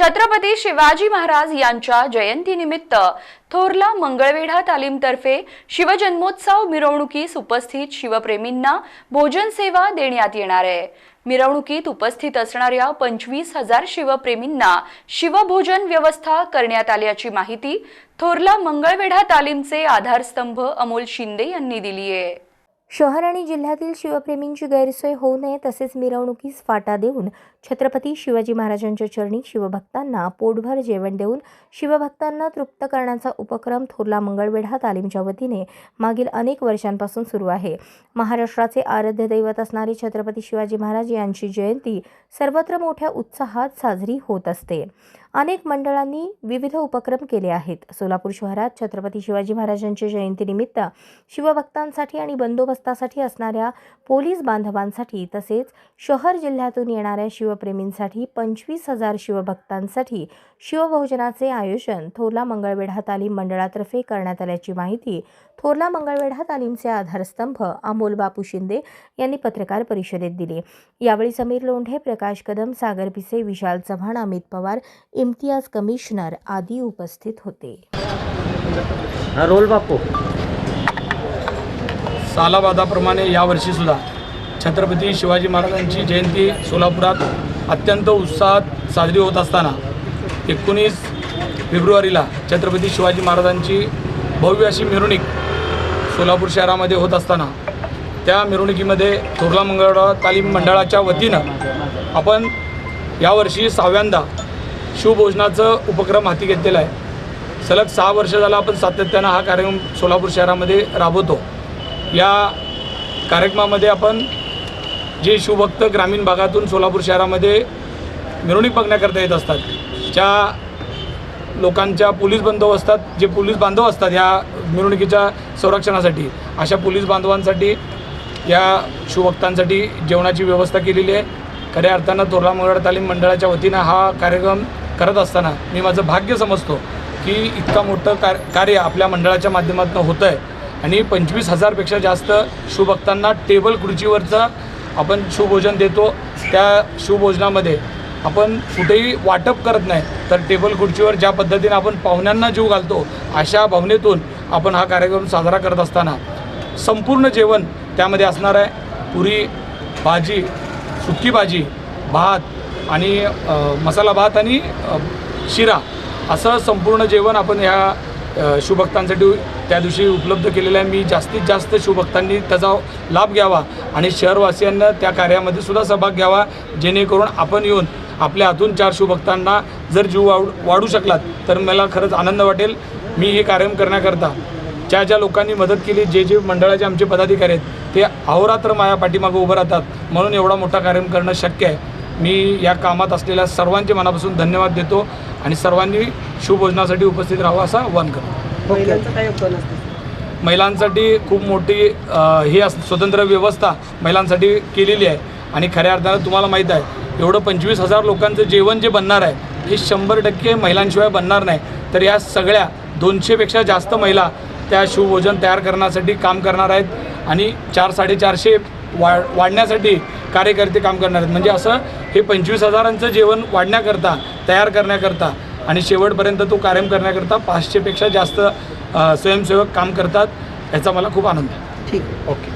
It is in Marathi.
छत्रपती शिवाजी महाराज यांच्या जयंतीनिमित्त थोरला मंगळवेढा तालीमतर्फे शिवजन्मोत्सव मिरवणुकीस उपस्थित शिवप्रेमींना भोजन सेवा देण्यात येणार आहे. मिरवणुकीत उपस्थित असणाऱ्या पंचवीस हजार शिवप्रेमींना शिवभोजन व्यवस्था करण्यात आल्याची माहिती थोरला मंगळवेढा तालीमचे आधारस्तंभ अमोल शिंदे यांनी दिली आहे. शहर आणि जिल्ह्यातील शिवप्रेमींची गैरसोय होऊ नये तसेच मिरवणुकीस फाटा देऊन छत्रपती शिवाजी महाराजांच्या चरणी शिवभक्तांना पोटभर जेवण देऊन शिवभक्तांना तृप्त करण्याचा उपक्रम थोरला मंगळवेढा तालीमच्या वतीने मागील अनेक वर्षांपासून सुरू आहे. महाराष्ट्राचे आराध्य दैवत असणारे छत्रपती शिवाजी महाराज यांची जयंती सर्वत्र मोठ्या उत्साहात साजरी होत असते. अनेक मंडळांनी विविध उपक्रम केले आहेत. सोलापूर शहरात छत्रपती शिवाजी महाराजांच्या जयंतीनिमित्त शिवभक्तांसाठी आणि बंदोबस्तासाठी असणाऱ्या पोलीस बांधवांसाठी तसेच शहर जिल्ह्यातून येणाऱ्या शिवप्रेमींसाठी पंचवीस हजार शिवभक्तांसाठी शिवभोजनाचे आयोजन थोरला मंगळवेढा तालीम मंडळातर्फे करण्यात आल्याची माहिती थोरला मंगळवेढा तालीमचे आधारस्तंभ अमोल बापू शिंदे यांनी पत्रकार परिषदेत दिली. यावेळी समीर लोंढे प्रकाश कदम सागर पिसे विशाल चव्हाण अमित पवार इम्तियाज कमिशनर आदी उपस्थित होते. हा रोल बापू. सालाबादाप्रमाणे यावर्षीसुद्धा छत्रपती शिवाजी महाराजांची जयंती सोलापुरात अत्यंत उत्साहात साजरी होत असताना एकोणीस फेब्रुवारीला छत्रपती शिवाजी महाराजांची भव्य अशी मिरवणूक सोलापूर शहरामध्ये होत असताना त्या मिरवणुकीमध्ये थोरला मंगळवार तालीम मंडळाच्या वतीनं आपण यावर्षी सहाव्यांदा शिवभोजनाचं उपक्रम हाती घेतलेला आहे. सलग सहा वर्ष झालं आपण सातत्यानं हा कार्यक्रम सोलापूर शहरामध्ये राबवतो. या कार्यक्रमामध्ये आपण जे शिवभक्त ग्रामीण भागातून सोलापूर शहरामध्ये मिरवणूक बघण्याकरता येत असतात ज्या लोकांच्या पोलीस असतात जे पोलीस बांधव असतात या मिरवणुकीच्या संरक्षणासाठी अशा पोलीस बांधवांसाठी या शिवभक्तांसाठी जेवणाची व्यवस्था केलेली आहे. खऱ्या अर्थानं तोरला मंगळ तालीम मंडळाच्या वतीनं हा कार्यक्रम करत असताना मी माझं भाग्य समजतो की इतका मोठं कार कार्य आपल्या मंडळाच्या माध्यमातून होतं आहे आणि पंचवीस हजारपेक्षा जास्त शिवभक्तांना टेबल खुर्चीवरचं आपण शिवभोजन देतो. त्या शिवभोजनामध्ये आपण कुठेही वाटप करत नाही तर टेबल खुर्चीवर ज्या पद्धतीने आपण पाहुण्यांना जीव घालतो अशा भावनेतून आपण हा कार्यक्रम साजरा करत असताना संपूर्ण जेवण त्यामध्ये असणार आहे. पुरी भाजी सुकी भाजी भात आणि मसाला भात आणि शिरा असं संपूर्ण जेवण आपण ह्या शुभक्तांसाठी शिवभक्तांसाठी त्या दिवशी उपलब्ध केलेलं आहे. मी जास्तीत जास्त शिवभक्तांनी त्याचा लाभ घ्यावा आणि शहरवासियांना त्या कार्यामध्ये सुद्धा सहभाग घ्यावा जेणेकरून आपण येऊन आपल्या हातून चार शिवभक्तांना जर जीव वाढ वाढू शकलात तर मला खरंच आनंद वाटेल. मी हे कार्यक्रम करण्याकरता ज्या ज्या लोकांनी मदत केली जे जे मंडळाचे आमचे पदाधिकारी आहेत ते अहोरात्र माया पाठीमागं उभं राहतात. म्हणून एवढा मोठा कार्यक्रम करणं शक्य आहे. मी या कामात असलेल्या सर्वांचे मनापासून धन्यवाद देतो आणि सर्वांनी शिवभोजनासाठी उपस्थित राहावं असं आवाहन करतो. महिलांसाठी खूप मोठी ही अस स्वतंत्र व्यवस्था महिलांसाठी केलेली आहे आणि खऱ्या अर्थानं तुम्हाला माहीत आहे एवढं पंचवीस हजार लोकांचं जेवण जे बनणार आहे हे शंभर टक्के महिलांशिवाय बनणार नाही. तर या सगळ्या दोनशेपेक्षा जास्त महिला त्या शिवभोजन तयार करण्यासाठी काम करणार आहेत आणि चार साडेचारशे वा वाढण्यासाठी कार्यकर्ते काम करणार आहेत. म्हणजे असं हे पंचवीस हजारांचं जेवण वाढण्याकरता तयार करण्याकरता आणि शेवटपर्यंत तो कार्यक्रम करण्याकरता पाचशेपेक्षा जास्त स्वयंसेवक काम करतात याचा मला खूप आनंद आहे. ठीक. ओके.